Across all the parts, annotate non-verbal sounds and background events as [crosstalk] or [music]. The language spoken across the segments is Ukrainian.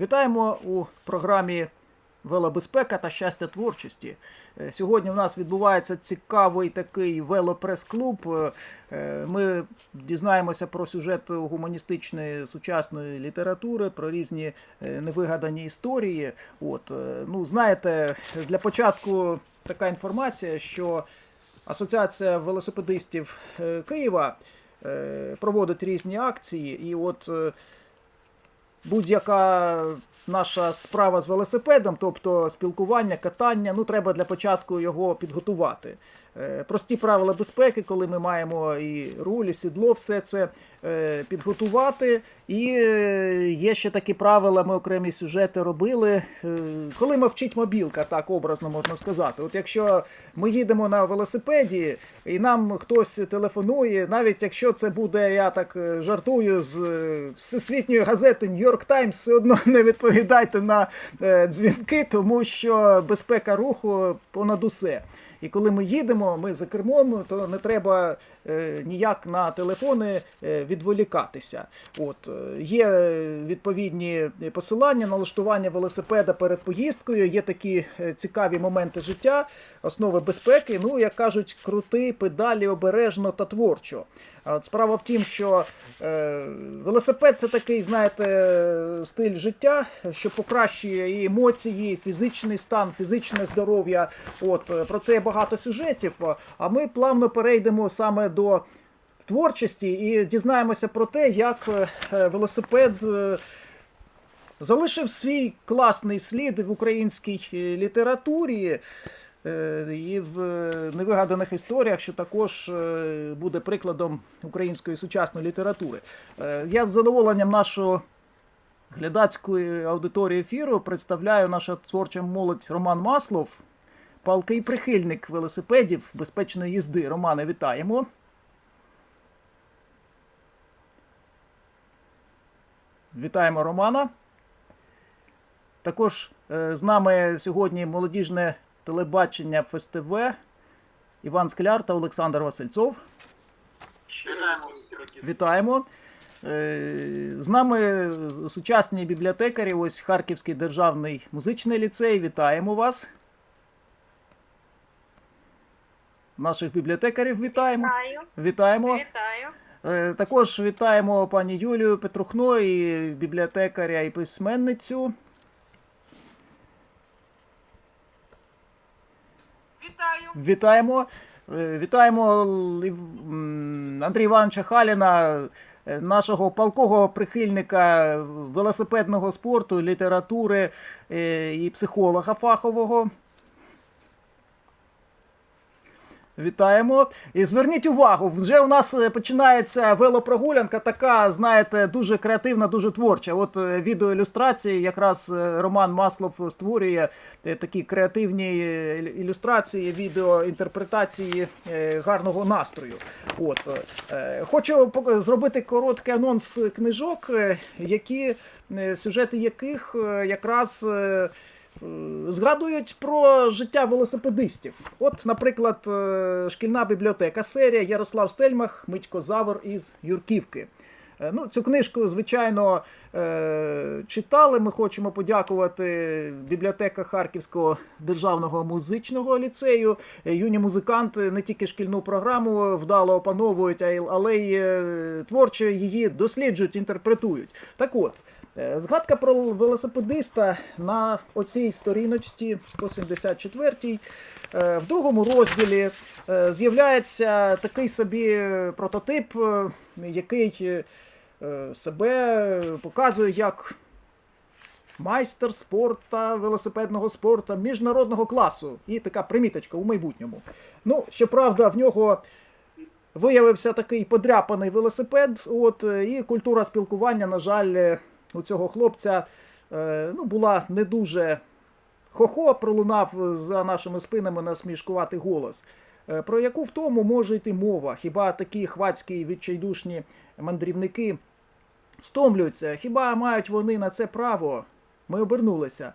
Вітаємо у програмі Велобезпека та щастя творчості. Е, Сьогодні у нас відбувається цікавий такий велопрес-клуб. Е, е, Ми дізнаємося про сюжет гуманістичної сучасної літератури, про різні невигадані історії. От, ну, знаєте, для початку така інформація, що Асоціація велосипедистів Києва проводить різні акції, і от будь-яка наша справа з велосипедом, тобто спілкування, катання, ну треба для початку його підготувати. Е, Прості правила безпеки, коли ми маємо і руль, і сідло, все це е, підготувати. І е, є ще такі правила, ми окремі сюжети робили. Коли мовчить мобілка, так образно можна сказати. От якщо ми їдемо на велосипеді, і нам хтось телефонує, навіть якщо це буде, я так жартую, з всесвітньої газети York Times, все одно [laughs] не відповідайте на дзвінки, тому що безпека руху понад усе. І коли ми їдемо, ми за кермом, то не треба е, ніяк на телефони е, відволікатися. От е, є відповідні посилання, налаштування велосипеда перед поїздкою. Є такі е, цікаві моменти життя, основи безпеки. Ну, як кажуть, крути педалі обережно та творчо. От справа в тім, що е, велосипед це такий, знаєте, стиль життя, що покращує і емоції, і фізичний стан, фізичне здоров'я. От е, про це є багато сюжетів. А ми плавно перейдемо саме до творчості і дізнаємося про те, як е, велосипед. е, Залишив свій класний слід в українській літературі і в е, невигаданих історіях, що також е, буде прикладом української сучасної літератури. Е, Я з задоволенням нашого глядацької аудиторії ефіру представляю наша творча молодь Роман Маслов, палкий прихильник велосипедів безпечної їзди. Романе, вітаємо. Вітаємо Романа. Також е, з нами сьогодні молодіжне телебачення ФСТВ Іван Скляр та Олександр Васильцов. Вітаємо. Вітаємо. Е, З нами сучасні бібліотекарі, ось Харківський державний музичний ліцей. Вітаємо вас. Наших бібліотекарів вітаємо. Вітаю. Вітаємо. Вітаю. Е, Також вітаємо пані Юлію Петрухно, і бібліотекаря і письменницю. Вітаю. Вітаємо. Е, Вітаємо Андрій Івановича Халіна, е, нашого палкого прихильника велосипедного спорту, літератури е, і психолога фахового. Вітаємо. І зверніть увагу, вже у нас е, починається велопрогулянка, така, знаєте, дуже креативна, дуже творча. От е, відеоілюстрації, якраз е, Роман Маслов створює такі креативні ілюстрації, відеоінтерпретації гарного настрою. От. Хочу зробити короткий анонс книжок, які, сюжети яких якраз. Згадують про життя велосипедистів. От, наприклад, е, шкільна бібліотека серія Ярослав Стельмах, Митько Завр із Юрківки. Е, Ну, цю книжку, звичайно, е, читали. Ми хочемо подякувати бібліотека Харківського державного музичного ліцею. Юні музиканти не тільки шкільну програму вдало опановують, але й творчо її досліджують, інтерпретують. Так от, згадка про велосипедиста на оцій сторіночці 174 Е, В другому розділі е, з'являється такий собі прототип, е, який е, е, себе показує як майстер спорта, велосипедного спорту міжнародного класу. І така приміточка у майбутньому. Ну, щоправда, в нього виявився такий подряпаний велосипед. От, е, і культура спілкування, на жаль, е, у цього хлопця е, ну, була не дуже Хохо пролунав за нашими спинами насмішкуватий голос. Е, Про яку втому може йти мова? Хіба такі хвацькі відчайдушні мандрівники стомлюються? Хіба мають вони на це право? Ми обернулися.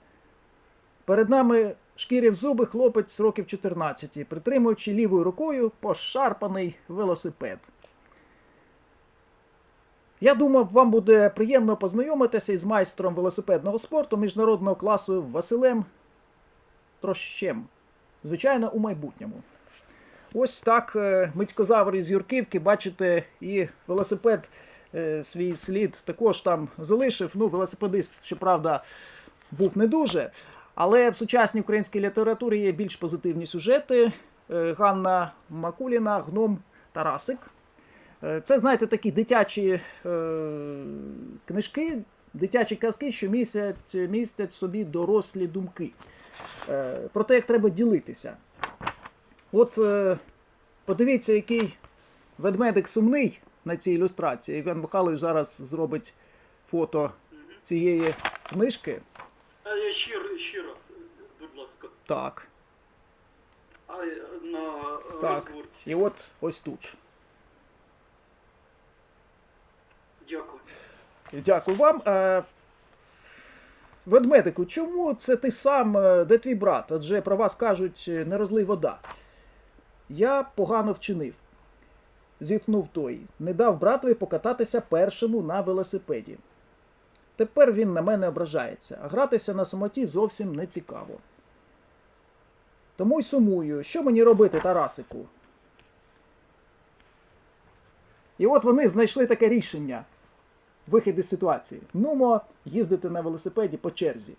Перед нами шкірів зуби хлопець років 14, притримуючи лівою рукою пошарпаний велосипед. Я думав, вам буде приємно познайомитися із майстром велосипедного спорту міжнародного класу Василем Трощем. Звичайно, у майбутньому. Ось так е, митькозавр із Юрківки, бачите, і велосипед е, свій слід також там залишив. Ну, велосипедист, щоправда, був не дуже. Але в сучасній українській літературі є більш позитивні сюжети. Е, Ганна Макуліна, гном Тарасик. Е, Це, знаєте, такі дитячі е, книжки, дитячі казки, що містять, містять собі дорослі думки. Е, про те, як треба ділитися. От е, подивіться, який ведмедик сумний на цій ілюстрації. Іван Михайлович зараз зробить фото цієї книжки. А я ще раз, будь ласка. Так, А е, на е, так. І от ось тут. Дякую. Дякую вам. Е, Ведмедику, чому це ти сам, е, де твій брат? Адже про вас кажуть, е, не розлий вода. Я погано вчинив. Зітхнув той. Не дав братові покататися першому на велосипеді. Тепер він на мене ображається, а гратися на самоті зовсім не цікаво. Тому й сумую, що мені робити, Тарасику? І от вони знайшли таке рішення вихід із ситуації. Нумо їздити на велосипеді по черзі.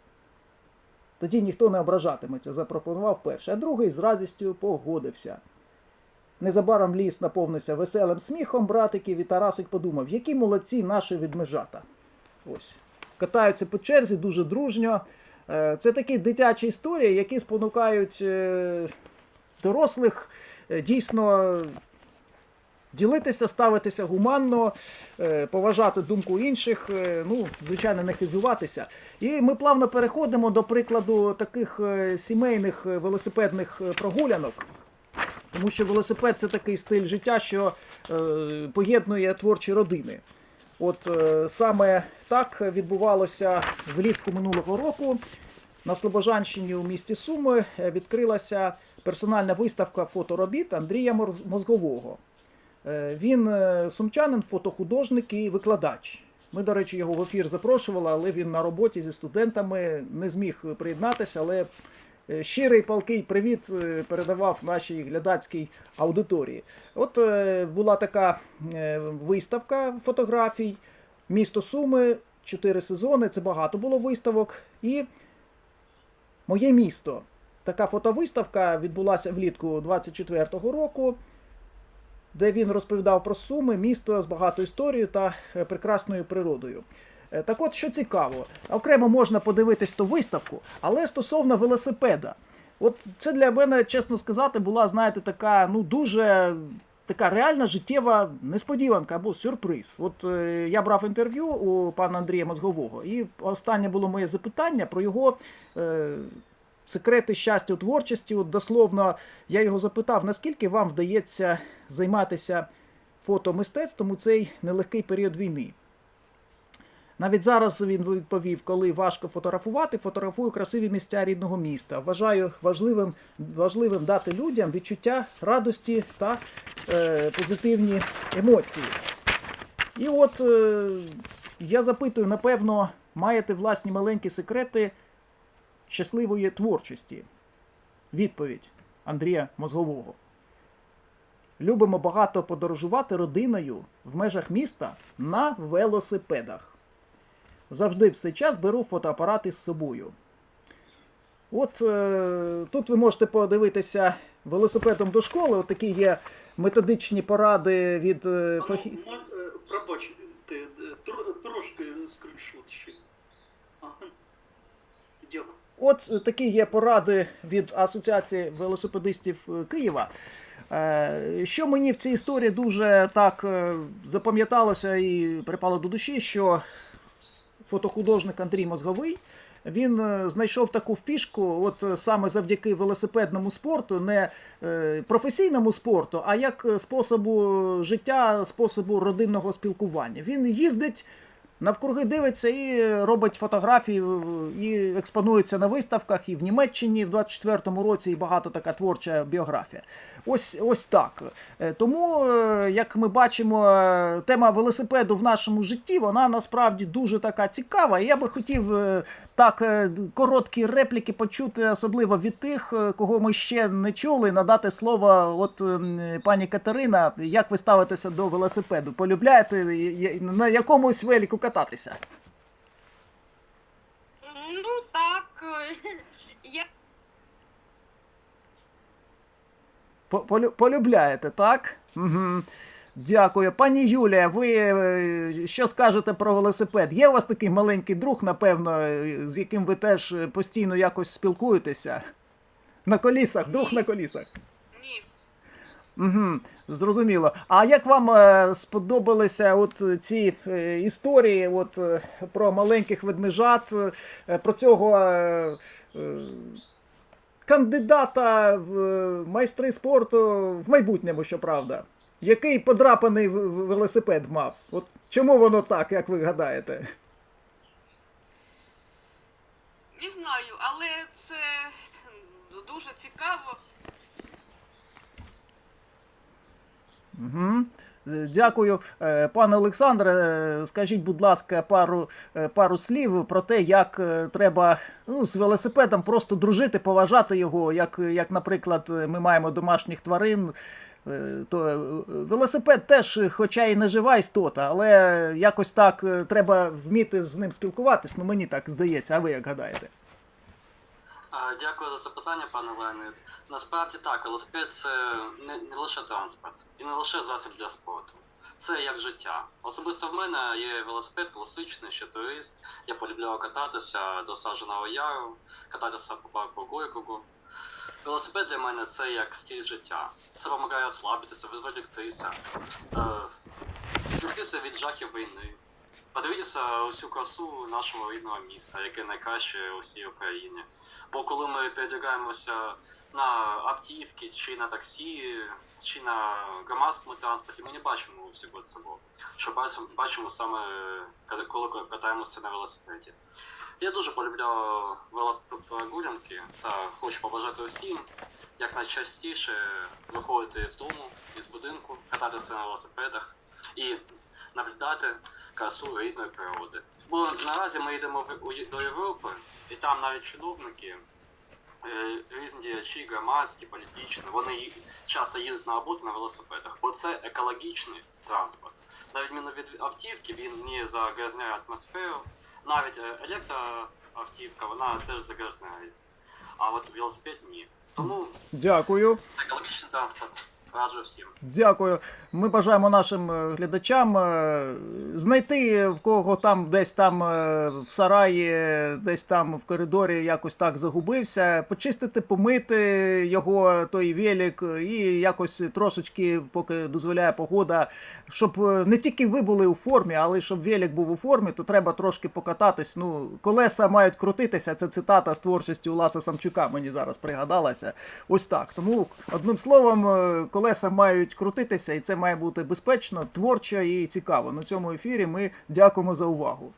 Тоді ніхто не ображатиметься, запропонував перший, а другий з радістю погодився. Незабаром ліс наповнився веселим сміхом братиків, і Тарасик подумав, які молодці наші відмежата. Ось. Катаються по черзі дуже дружньо. Е, Це такі дитячі історії, які спонукають е, дорослих е, дійсно ділитися, ставитися гуманно, е, поважати думку інших, е, ну, звичайно, не хизуватися. І ми плавно переходимо до прикладу таких е, сімейних велосипедних прогулянок. Тому що велосипед це такий стиль життя, що поєднує творчі родини. От саме так відбувалося влітку минулого року. На Слобожанщині у місті Суми відкрилася персональна виставка фоторобіт Андрія Мозгового. Е, Він е, сумчанин, фотохудожник і викладач. Ми, до речі, його в ефір запрошували, але він на роботі зі студентами не зміг приєднатися. Але е, щирий палкий привіт передавав нашій глядацькій аудиторії. От була така виставка фотографій. Місто Суми, чотири сезони, це багато було виставок. І Моє місто. Така фотовиставка відбулася влітку 24-го року, де він розповідав про Суми, місто з багатою історією та е, прекрасною природою. Е, Так от, що цікаво, окремо можна подивитись ту виставку, але стосовно велосипеда. От це для мене, чесно сказати, була, знаєте, така ну дуже така реальна життєва несподіванка або сюрприз. От е, я брав інтерв'ю у пана Андрія Мозгового, і останнє було моє запитання про його. Е, Секрети щастя у творчості, от дословно, я його запитав, наскільки вам вдається займатися фотомистецтвом у цей нелегкий період війни. Навіть зараз він відповів, коли важко фотографувати, фотографую красиві місця рідного міста. Вважаю важливим, важливим дати людям відчуття радості та е, позитивні емоції. І от е, я запитую, напевно, маєте власні маленькі секрети щасливої творчості. Відповідь Андрія Мозгового. Любимо багато подорожувати родиною в межах міста на велосипедах. Завжди все час беру фотоапарати з собою. От е, тут ви можете подивитися велосипедом до школи. От такі є методичні поради від е, А фахі... ну, ма- е, пробачте, е, трошки скріншот ще. Дякую. От такі є поради від Асоціації велосипедистів е, Києва. Е, Що мені в цій історії дуже так е, запам'яталося і припало до душі, що фотохудожник Андрій Мозговий. Він е, знайшов таку фішку, от саме завдяки велосипедному спорту, не професійному спорту, а як способу життя, способу родинного спілкування. Він їздить Навкруги дивиться і робить фотографії, і експонується на виставках і в Німеччині в 24-му році, і багато така творча біографія. Ось ось так. Е, Тому, е, як ми бачимо, е, тема велосипеду в нашому житті, вона насправді дуже така цікава. І я би хотів так короткі репліки почути, особливо від тих, кого ми ще не чули, надати слово. От пані Катерина, як ви ставитеся до велосипеду? Полюбляєте на якомусь велику кататися? Ну так. Я По- полю- Полюбляєте, так? Угу. Дякую. Пані Юлія, ви е, що скажете про велосипед? Є у вас такий маленький друг, напевно, е, з яким ви теж е, постійно якось спілкуєтеся? На колісах, друг на колісах. Угу, зрозуміло. А як вам е, сподобалися от ці е, історії от, е, про маленьких ведмежат, е, про цього е, е, кандидата в е, майстри спорту в майбутньому, щоправда, який подрапаний велосипед мав? От чому воно так, як ви гадаєте? Не знаю, але це дуже цікаво. Угу. Дякую, Е, пане Олександре. е, Скажіть, будь ласка, пару, пару слів про те, як треба ну, з велосипедом просто дружити, поважати його. Як, як, наприклад, ми маємо домашніх тварин, то велосипед теж, хоча і не жива істота, але якось так треба вміти з ним спілкуватись. Ну мені так здається, а ви як гадаєте? Дякую за запитання, пане Леонид. Насправді так, велосипед це не, не лише транспорт і не лише засіб для спорту. Це як життя. Особисто в мене є велосипед класичний, ще турист. Я полюбляю кататися до Саженого Яру, кататися по парку Горького. Велосипед для мене це як стиль життя. Це допомагає розслабитися, відволіктися, е, відволіктися від жахів війни. Подивитися усю красу нашого рідного міста, яке найкраще у всій Україні. Бо коли ми передягаємося на автівки, чи на таксі, чи на громадському транспорті, ми не бачимо всього цього. Що бачимо, саме коли- катаємося на велосипеді. Я дуже полюбляю велопрогулянки та хочу побажати усім якнайчастіше виходити з дому, із будинку, кататися на велосипедах і наблюдати красу рідної природи. Бо наразі ми йдемо до Європи, і там навіть чиновники, е, різні діячі, громадські, політичні, вони часто їдуть на роботу на велосипедах, бо це екологічний транспорт. На відміну від автівки, він не загрязняє атмосферу. Навіть е, електроавтівка, вона теж загрязняє. А от велосипед ні. Тому Дякую. це екологічний транспорт. Раджу всім. Дякую. Ми бажаємо нашим е, глядачам е, знайти в кого там десь там е, в сараї, десь там в коридорі якось так загубився, почистити, помити його той велик і якось трошечки, поки дозволяє погода, щоб е, не тільки ви були у формі, але щоб велик був у формі, то треба трошки покататись. Ну, колеса мають крутитися. Це цитата з творчості Уласа Самчука. Мені зараз пригадалася. Ось так. Тому одним словом, е, колеса мають крутитися, і це має бути безпечно, творче і цікаво. На цьому ефірі ми дякуємо за увагу.